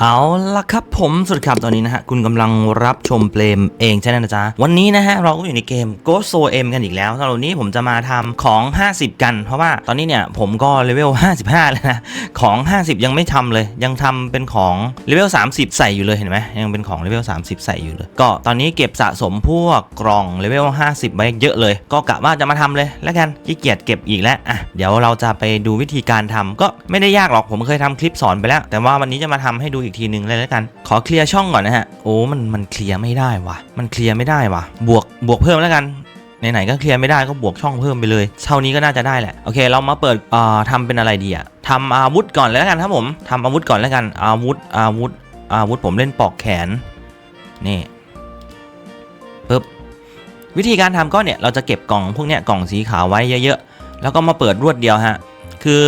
เอาละครับผมสวัสดีครับตอนนี้นะฮะคุณกำลังรับชมเปลมเองใช่ไหมนะจ๊ะ วันนี้นะฮะเราก็อยู่ในเกม Ghost o M กันอีกแล้วสำหรับวันนี้ผมจะมาทำของ 50 กัน เพราะว่าตอนนี้เนี่ยผมก็เลเวล 55 แล้วนะของ 50 ยังไม่ทำเลย ยังทำเป็นของเลเวล 30 ใส่อยู่เลยเห็นไหมยังเป็นของเลเวล 30 ใส่อยู่เลย ก็ตอนนี้เก็บสะสมพวกกล่องเลเวล 50 ไว้เยอะเลย ก็กะว่าจะมาทำเลยแล้วกันขี้เกียจเก็บอีกแล้วอะเดี๋ยวเราจะไปดูวิธีการทำก็ไม่ได้ยากหรอกผมเคยทำคลิปสอนไปแล้ว แต่ว่าวันนี้จะมาทำให้ดูอีกทีหนึ่งเลยแล้วกัน ขอเคลียร์ช่องก่อนนะฮะ โอ้ มันมันเคลียร์ไม่ได้ว่ะมันเคลียร์ไม่ได้ว่ะบวกบวกเพิ่มแล้วกันไหนๆก็เคลียร์ไม่ได้ก็บวกช่องเพิ่มไปเลย เท่านี้ก็น่าจะได้แหละ โอเค เรามาเปิดเอ่อทำเป็นอะไรดีอะทำอาวุธก่อนเลยแล้วกันครับผมทำอาวุธก่อนแล้วกัน อาวุธ อาวุธ อาวุธผมเล่นปอกแขน นี่ปึ๊บ วิธีการทำก็เนี่ย เราจะเก็บกล่องพวกเนี้ยกล่องสีขาวไว้เยอะๆ แล้วก็มาเปิดรวดเดียวฮะ คือ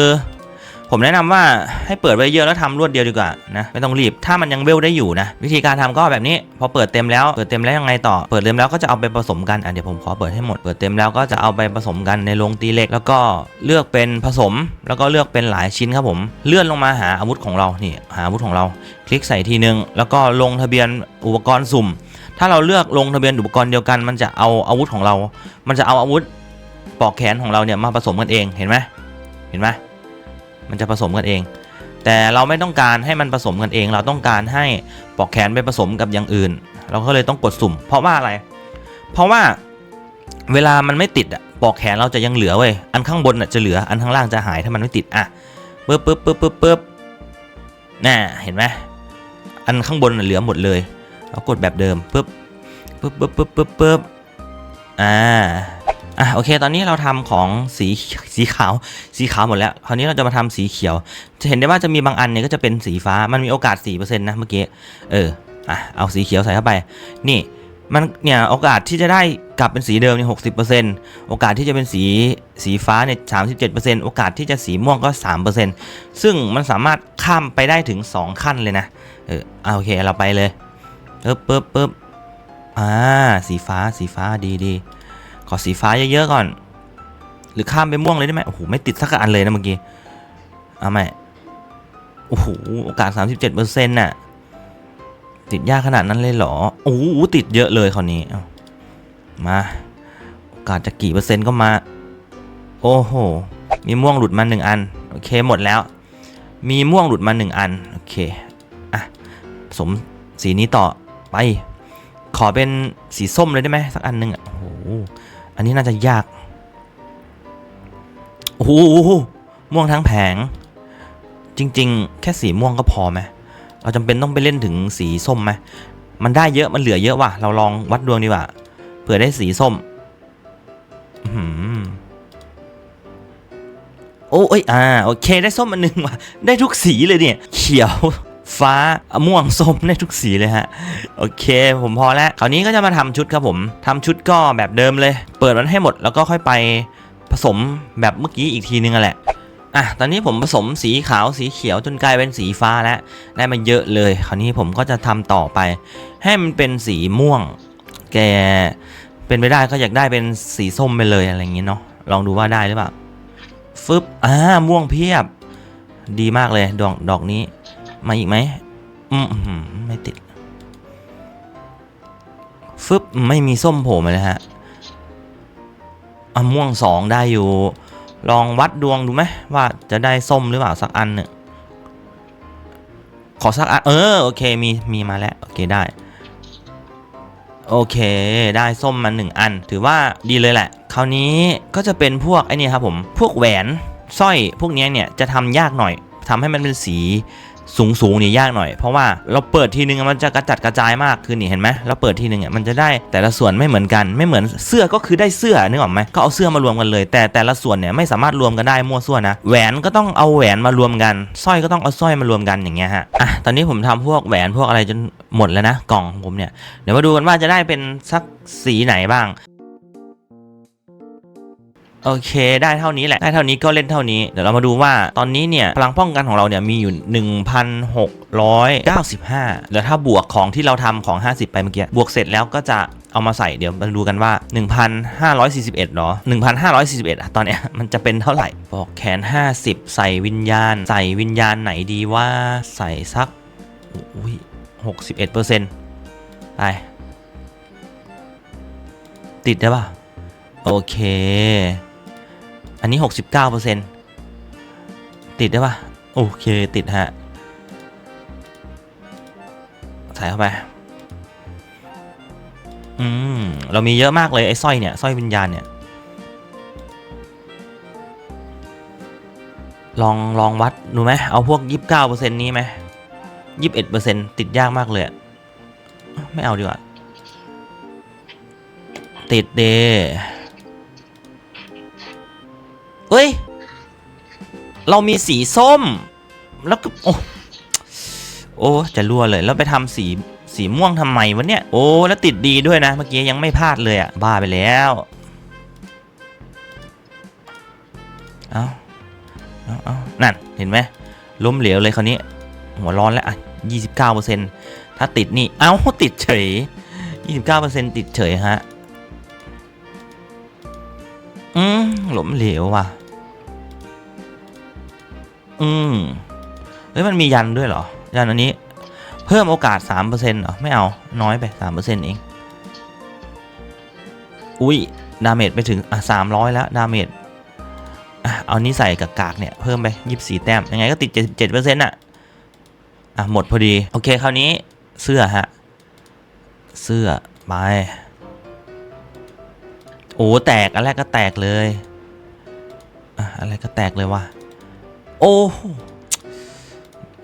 ผมแนะนำว่าให้เปิดไว้เยอะแล้วทำรวดเดียวดีกว่านะไม่ต้องรีบถ้ามันยังเวลได้อยู่นะ วิธีการทำก็แบบนี้ พอเปิดเต็มแล้วเปิดเต็มแล้วยังไงต่อ เปิดเต็มแล้วก็จะเอาไปผสมกันอะเดี๋ยวผมขอเปิดให้หมดเปิดเต็มแล้วก็จะเอาไปผสมกันในโรงตีเหล็ก แล้วก็เลือกเป็นผสม แล้วก็เลือกเป็นหลายชิ้นครับผม เลื่อนลงมาหาอาวุธของเรานี่หาอาวุธของเรา คลิกใส่ทีนึง แล้วก็ลงทะเบียนอุปกรณ์สุ่ม ถ้าเราเลือกลงทะเบียนอุปกรณ์เดียวกัน มันจะเอาอาวุธของเรา มันจะเอาอาวุธปอกแขนของเราเนี่ยมาผสมกันเองเห็นไหมเห็นไหม มันจะผสมกันเอง แต่เราไม่ต้องการให้มันผสมกันเอง เราต้องการให้ปอกแขนไปผสมกับอย่างอื่น เราก็เลยต้องกดสุ่ม เพราะว่าอะไร เพราะว่าเวลามันไม่ติดอะปอกแขนเราจะยังเหลือเว้ย อันข้างบนอะจะเหลือ อันข้างล่างจะหายถ้ามันไม่ติดอะปึ๊บปึ๊บปึ๊บปึ๊บปึ๊บน่ะเห็นไหมอันข้างบนเหลือหมดเลย เรากดแบบเดิมปึ๊บปึ๊บปึ๊บปึ๊บปึ๊บปึ๊บอ่า อะโอเค ตอนนี้เราทำของสีสีขาวสีขาวหมดแล้วคราวนี้เราจะมาทำสีเขียว จะเห็นได้ว่าจะมีบางอันเนี่ยก็จะเป็นสีฟ้ามันมีโอกาส4%นะเมื่อกี้เอออะเอาสีเขียวใส่เข้าไป นี่มันเนี่ยโอกาสที่จะได้กลับเป็นสีเดิมเนี่ยหกสิโอกาสที่จะเป็นสีสีฟ้าเนี่ยสามสิบเจ็ดเปอร์เซ็นต์โอกาสที่จะสีม่วงก็สามเปอร์เซ็นต์ซึ่งมันสามารถข้ามไปได้ถึงสองขั้นเลยนะ เออเอาโอเคเราไปเลยปึ๊บปึ๊บปึ๊บอ่าสีฟ้าสีฟ้าดีดี ขอสีฟ้าเยอะๆก่อน หรือข้ามไปม่วงเลยได้ไหมโอ้โหไม่ติดสักอันเลยนะเมื่อกี้เอาไหมโอ้โหโอกาส 37เปอร์เซ็นต์น่ะติดยากขนาดนั้นเลยเหรอโอ้โหติดเยอะเลยคราวนี้มาโอกาสจะกี่เปอร์เซ็นต์ก็มา โอ้โหมีม่วงหลุดมาหนึ่งอันโอเคหมดแล้ว มีม่วงหลุดมาหนึ่งอันโอเคอะผสมสีนี้ต่อไป ขอเป็นสีส้มเลยได้ไหมสักอันหนึ่งอะโอ้โห อันนี้น่าจะยาก โอ้โหม่วงทั้งแผง จริง ๆ แค่สีม่วงก็พอไหมเราจำเป็นต้องไปเล่นถึงสีส้มไหมมันได้เยอะมันเหลือเยอะว่ะ เราลองวัดดวงดีกว่าเผื่อได้สีส้มอื้อหือโอ้ยอ่าโอเคได้ส้มอันหนึ่งว่ะได้ทุกสีเลยเนี่ย เขียว ฟ้าม่วงส้มได้ทุกสีเลยฮะ โอเค ผมพอแล้ว คราวนี้ก็จะมาทำชุดครับผมทำชุดก็แบบเดิมเลย เปิดมันให้หมดแล้วก็ค่อยไปผสมแบบเมื่อกี้อีกทีนึงอะแหละอะ ตอนนี้ผมผสมสีขาวสีเขียวจนกลายเป็นสีฟ้าแล้ว ได้มาเยอะเลย คราวนี้ผมก็จะทำต่อไป ให้มันเป็นสีม่วง แกเป็นไปได้ก็อยากได้เป็นสีส้มไปเลยอะไรอย่างงี้เนาะ ลองดูว่าได้หรือเปล่า ฟึบ อ่า ม่วงเพียบ ดีมากเลย ดอก ดอกนี้ มาอีกไหมอืมไม่ติด ฟึบไม่มีส้มโผล่มาเลยฮะอะม่วงสองได้อยู่ ลองวัดดวงดูไหมว่าจะได้ส้มหรือเปล่าสักอันเนี่ยขอสักอันเออโอเคมีมีมาแล้วโอเคได้ โอเค ได้ส้มมาหนึ่งอัน ถือว่าดีเลยแหละ คราวนี้ก็จะเป็นพวกไอ้นี่ครับผม พวกแหวนสร้อยพวกนี้เนี่ยจะทำยากหน่อยทำให้มันเป็นสี สูงสูงๆนี่ยากหน่อย เพราะว่าเราเปิดทีนึงมันจะกระจัดกระจายมากคือนี่เห็นไหมเราเปิดทีนึงอะมันจะได้แต่ละส่วนไม่เหมือนกันไม่เหมือนเสื้อก็คือได้เสื้อนึกออกไหมก็เอาเสื้อมารวมกันเลย แต่แต่ละส่วนเนี่ยไม่สามารถรวมกันได้มั่วซั่วนะแหวนก็ต้องเอาแหวนมารวมกันสร้อยก็ต้องเอาสร้อยมารวมกันอย่างเงี้ยฮะอะตอนนี้ผมทำพวกแหวนพวกอะไรจนหมดแล้วนะกล่องของผมเนี่ยเดี๋ยวมาดูกันว่าจะได้เป็นสักสีไหนบ้าง โอเคได้เท่านี้แหละได้เท่านี้ก็เล่นเท่านี้ เดี๋ยวเรามาดูว่าตอนนี้เนี่ยพลังป้องกันของเราเนี่ยมีอยู่ 1,695 แล้วถ้าบวกของที่เราทำของ 50 ไปเมื่อกี้บวกเสร็จแล้วก็จะเอามาใส่เดี๋ยวมาดูกันว่า 1,541เหรอ1,541อะตอนเนี้ยมันจะเป็นเท่าไหร่ปอกแขน 50 ใส่วิญญาณ ใส่วิญญาณไหนดีว่าใส่สักอุ้ย61%ไปติดได้ป่ะโอเค อันนี้ 69%ติดได้ปะโอเค ติดฮะ ใส่เข้าไป อืม เรามีเยอะมากเลย ไอ้สร้อยเนี่ยสร้อยวิญญาณเนี่ย ลอง ลองวัด ดูไหมเอาพวก 29%นี้ไหม21%ติดยากมากเลยไม่เอาดีกว่า ติดเด เอ้ย เรามีสีส้ม แล้วก็โอ้โอ้จะรั่วเลย แล้วไปทำสีสีม่วงทำไมวะเนี่ย โอ้ แล้วติดดีด้วยนะ เมื่อกี้ยังไม่พลาดเลยอะบ้าไปแล้ว เอาเอาเอานั่น เห็นไหมล้มเหลวเลยคราวนี้ หัวร้อนแล้วอะ29%ถ้าติดนี่ เอ้า ติดเฉย29%ติดเฉยฮะ อืมหลมเหลวว่ะ อืมเฮ้ยมันมียันด้วยเหรอ ยันอันนี้ เพิ่มโอกาส3%เปอร์เซ็นต์เหรอ ไม่เอาน้อยไป3%เปอร์เซ็นต์เอง อุ้ย ดาเมจไปถึง อะ300แล้ว ดาเมจอะเอานี้ใส่กับกากเนี่ย เพิ่มไป24แต้ม ยังไงก็ติด77%อะ อะ หมดพอดี โอเค คราวนี้เสื้อฮะ เสื้อ ไป โอ้ แตก อันแรกก็แตกเลยอะอะไรก็แตกเลยว่ะ โอ้โห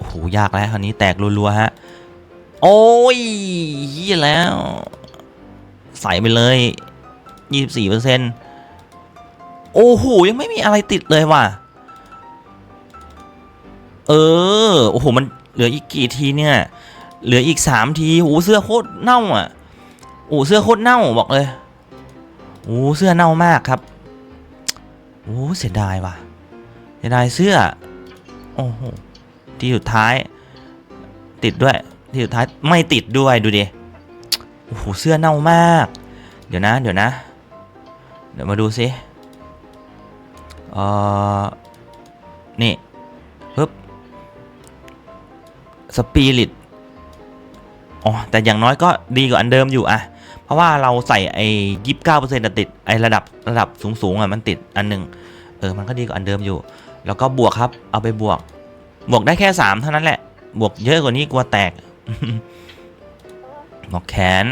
โหยากแล้วคราวนี้แตกรัวๆฮะ โอ้ยเหี้ยแล้ว ใส่ไปเลย24เปอร์เซ็นต์โอ้โหยังไม่มีอะไรติดเลยว่ะ เออ โอ้โห มันเหลืออีกกี่ทีเนี่ย เหลืออีก3ทีโอ้โหเสื้อโคตรเน่าอะโอ้เสื้อโคตรเน่าบอกเลยโอ้เสื้อเน่ามากครับโอ้เสียดายว่ะเสียดายเสื้อ โอ้โหที่สุดท้าย ติดด้วย ที่สุดท้ายไม่ติดด้วยดูดิโอ้โหเสื้อเน่ามาก เดี๋ยวนะ เดี๋ยวนะ เดี๋ยวมาดูสิเออนี่ปึ๊บสปิริตอ๋อแต่อย่างน้อยก็ดีกว่าอันเดิมอยู่อะเพราะว่าเราใส่ไอ้ยี่สิบเก้าเปอร์เซ็นต์ติดไอ้ระดับระดับสูงๆอะมันติดอันหนึ่งเออมันก็ดีกว่าอันเดิมอยู่ แล้วก็บวกครับ เอาไปบวก บวกได้แค่สามเท่านั้นแหละ บวกเยอะกว่านี้กลัวแตก บวกแขน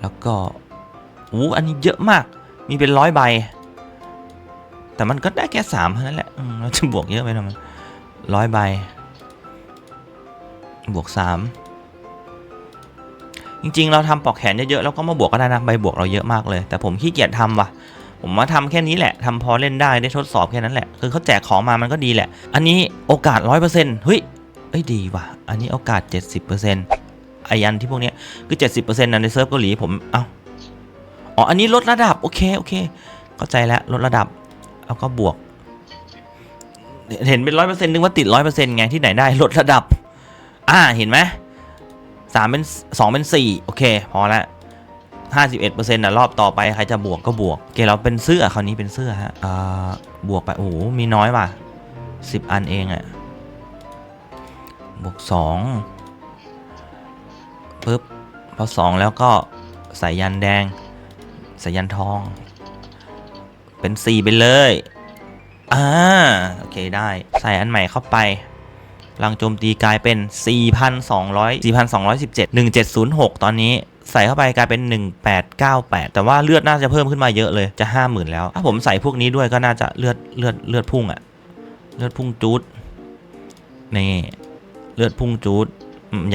แล้วก็อู้อันนี้เยอะมาก มีเป็นร้อยใบ แต่มันก็ได้แค่สามเท่านั้นแหละเราจะบวกเยอะไปทำไมร้อยใบ บวกสามจริงๆ เราทำปอกแขนเยอะๆแล้วก็มาบวกก็ได้นะใบบวกเราเยอะมากเลย แต่ผมขี้เกียจทำว่ะ ผมมาทำแค่นี้แหละทำพอเล่นได้ได้ทดสอบแค่นั้นแหละ คือเขาแจกของมามันก็ดีแหละ อันนี้โอกาสร้อยเปอร์เซ็นต์เฮ้ยเอ้ยดีว่ะ อันนี้โอกาส70%ไออันที่พวกเนี้ยคือ70%นะในเซิร์ฟเกาหลีผม เอ้า อ๋อ อันนี้ลดระดับ โอเค โอเค เข้าใจแล้วลดระดับเอาก็บวก เห็นเป็นร้อยเปอร์เซ็นต์นึกว่าติดร้อยเปอร์เซ็นต์ไงที่ไหนได้ลดระดับ อ่า เห็นไหมสามเป็นสองเป็นสี่โอเค พอละ 51%นะรอบต่อไปใครจะบวกก็บวกโอเคเราเป็นเสื้อคราวนี้เป็นเสื้อฮะอ่าบวกไปโอ้โหมีน้อยว่ะ10 อันเองอะบวก2ปึ๊บพอ 2 แล้วก็ใส่ยันแดงใส่ยันทอง เป็น 4 ไปเลยอ่าโอเคได้ใส่อันใหม่เข้าไปลังโจมตีกลายเป็น 4,200 4,217 1706 ตอนนี้ ใส่เข้าไปกลายเป็น 1898 แต่ว่าเลือดน่าจะเพิ่มขึ้นมาเยอะเลยจะ 50,000 แล้ว ถ้าผมใส่พวกนี้ด้วยก็น่าจะเลือดเลือดเลือดพุ่งอะเลือดพุ่งจูดนี่เลือดพุ่งจูด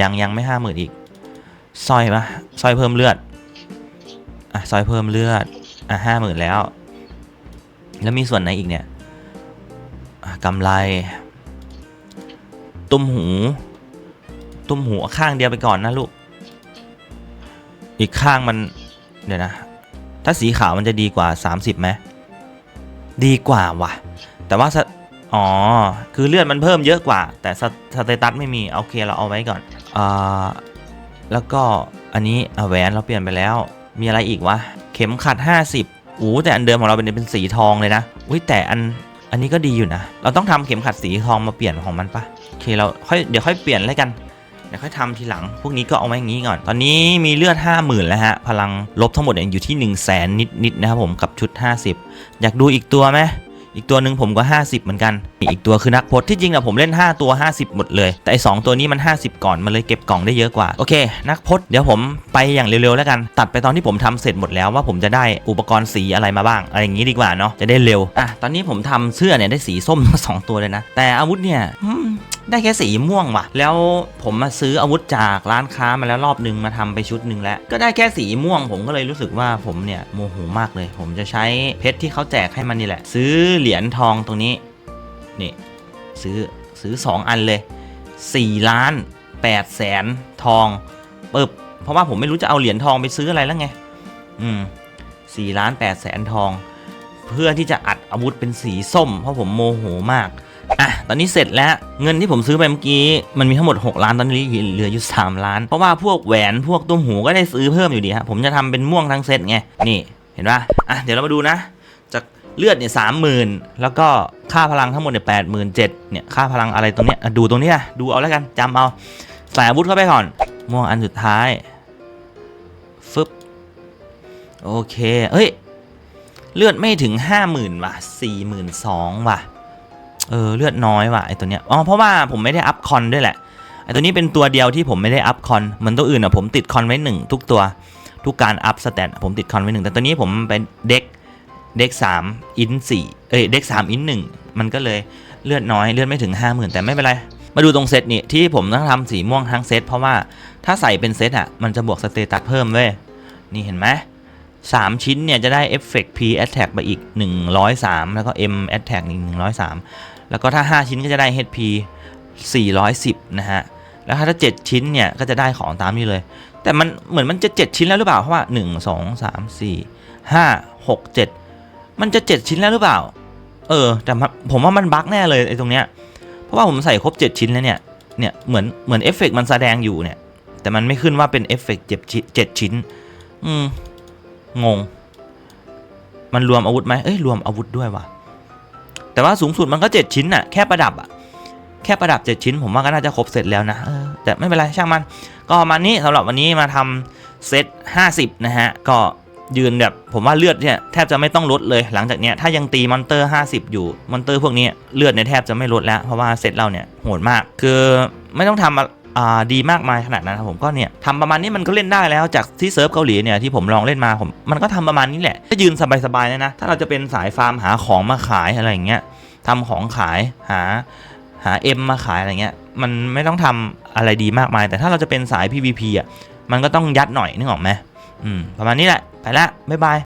ยังยังไม่50,000อีกสร้อยปะสร้อยเพิ่มเลือดอะสร้อยเพิ่มเลือดอะ50,000แล้ว แล้วมีส่วนไหนอีกเนี่ยกำไร ตุ้มหู ตุ้มหูข้างเดียวไปก่อนนะลูก อีกข้างมันเดี๋ยวนะ ถ้าสีขาวมันจะดีกว่า 30ไหมดีกว่าว่ะ แต่ว่าสอ๋อ คือเลือดมันเพิ่มเยอะกว่า แต่สเตตัสไม่มี โอเคเราเอาไว้ก่อนอ่าแล้วก็อันนี้แหวนเราเปลี่ยนไปแล้ว มีอะไรอีกวะ เข็มขัด 50อู้แต่อันเดิมของเราเป็นเป็นสีทองเลยนะอุ้ยแต่อันอันนี้ก็ดีอยู่นะ เราต้องทำเข็มขัดสีทองมาเปลี่ยนของมันปะโอเคเราค่อยเดี๋ยวค่อยเปลี่ยนแล้วกัน เดี๋ยวค่อยทำทีหลัง พวกนี้ก็เอาไว้อย่างนี้ก่อน ตอนนี้มีเลือด 50,000 แล้วฮะ พลังลบทั้งหมดอยู่ที่ 1 0 0 0 0แสนนิดๆนะครับผมกับชุด 50 อยากดูอีกตัวไหมอีกตัวหนึ่งผมก็ 50 เหมือนกัน อีกตัวคือนักพจน์ที่จริงอะผมเล่น 5 ตัว 50 หมดเลย แต่ไอสตัวนี้มัน 50 ก่อน มันเลยเก็บกล่องได้เยอะกว่า โอเค นักพจน์เดี๋ยวผมไปอย่างเร็วๆแล้วกัน ตัดไปตอนที่ผมทำเสร็จหมดแล้วว่าผมจะได้อุปกรณ์สีอะไรมาบ้าง อะไรอย่างนี้ดีกว่าเนาะ จะได้เร็ว อะ ตอนนี้ผมทำเสื้อเนี่ยได้สีส้มมาสองตัวเลยนะ แต่อาวุธเนี่ย ได้แค่สีม่วงว่ะ แล้วผมมาซื้ออาวุธจากร้านค้ามาแล้วรอบนึงมาทำไปชุดหนึ่งแล้ว ก็ได้แค่สีม่วง ผมก็เลยรู้สึกว่าผมเนี่ยโมโหมากเลย ผมจะใช้เพชรที่เขาแจกให้มันนี่แหละ ซื้อเหรียญทองตรงนี้นี่ซื้อซื้อ 2 อันเลย 4 ล้าน8แสนทองปึบเพราะว่าผมไม่รู้จะเอาเหรียญทองไปซื้ออะไรแล้วไง อืม4ล้าน8แสนทอง เพื่อที่จะอัดอาวุธเป็นสีส้ม เพราะผมโมโหมาก ตอนนี้เสร็จแล้วเงินที่ผมซื้อไปเมื่อกี้มันมีทั้งหมด 6 ล้านตอนนี้เหลืออยู่ 3 ล้าน เพราะว่าพวกแหวนพวกตุ้มหูก็ได้ซื้อเพิ่มอยู่ดีฮะผมจะทำเป็นม่วงทั้งเซตไงนี่เห็นปะอะเดี๋ยวเรามาดูนะจากเลือดเนี่ยสามหมื่นแล้วก็ค่าพลังทั้งหมดเนี่ยแปดหมื่นเจ็ดเนี่ยค่าพลังอะไรตรงเนี้ยดูตรงนี้นะดูเอาแล้วกันจำเอาใส่อาวุธเข้าไปก่อนม่วงอันสุดท้ายฟึบโอเคเอ้ยเลือดไม่ถึงห้าหมื่นว่ะสี่หมื่นสองว่ะ เออเลือดน้อยว่ะไอตัวเนี้ยอ๋อเพราะว่าผมไม่ได้อัพคอนด้วยแหละไอตัวนี้เป็นตัวเดียวที่ผมไม่ได้อัพคอนเหมือนตัวอื่นอะผมติดคอนไว้หนึ่งทุกตัวทุกการอัพสเตตผมติดคอนไว้หนึ่งแต่ตัวนี้ผมเป็นเด็กเด็กสามอินสี่เอ้ยเด็กสามอินหนึ่งมันก็เลยเลือดน้อยเลือดไม่ถึงห้าหมื่นแต่ไม่เป็นไรมาดูตรงเซตนี่ที่ผมต้องทำสีม่วงทั้งเซตเพราะว่าถ้าใส่เป็นเซตอะมันจะบวกสเตตัสเพิ่มเว้ยนี่เห็นไหม3ชิ้นเนี่ยจะได้เอฟเฟกต์ P Attack ไปอีก 103 แล้วก็ M Attack อีก 103 แล้วก็ถ้า 5 ชิ้นก็จะได้ HP 410 นะฮะ แล้วถ้า 7 ชิ้นเนี่ย ก็จะได้ของตามนี้เลย แต่มันเหมือนมันจะ 7 ชิ้นแล้วหรือเปล่า เพราะว่า 1 2 3 4 5 6 7 มันจะ 7 ชิ้นแล้วหรือเปล่า เออ แต่ผมว่ามันบั๊กแน่เลยไอ้ตรงเนี้ย เพราะว่าผมใส่ครบ 7 ชิ้นแล้วเนี่ย เนี่ย เหมือนเหมือนเอฟเฟกต์มันแสดงอยู่เนี่ย แต่มันไม่ขึ้นว่าเป็นเอฟเฟกต์7ชิ้น อืม งง มันรวมอาวุธไหมเอ้ย รวมอาวุธด้วยว่ะ แต่ว่าสูงสุดมันก็เจ็ดชิ้นน่ะแค่ประดับอะแค่ประดับเจ็ดชิ้น ผมว่าก็น่าจะครบเสร็จแล้วนะแต่ไม่เป็นไรช่างมัน ก็ประมาณนี้สำหรับวันนี้มาทำเซต50 นะฮะ ก็ยืนแบบผมว่าเลือดเนี่ยแทบจะไม่ต้องลดเลยหลังจากเนี้ยถ้ายังตีมอนเตอร์ 50 อยู่มอนเตอร์พวกนี้เลือดเนี่ยแทบจะไม่ลดแล้วเพราะว่าเซตเราเนี่ยโหดมาก คือไม่ต้องทำอ่า ดีมากมายขนาดนั้นครับผมก็เนี่ยทำประมาณนี้มันก็เล่นได้แล้วจากที่เซิร์ฟเกาหลีเนี่ยที่ผมลองเล่นมาผมมันก็ทำประมาณนี้แหละถ้ายืนสบายๆเลยนะถ้าเราจะเป็นสายฟาร์มหาของมาขายอะไรอย่างเงี้ยทำของขายหาหาเอ็มมาขายอะไรเงี้ยมันไม่ต้องทำอะไรดีมากมาย แต่ถ้าเราจะเป็นสาย PVP อะมันก็ต้องยัดหน่อยนึกออกไหมอืมประมาณนี้แหละไปละบ๊ายบาย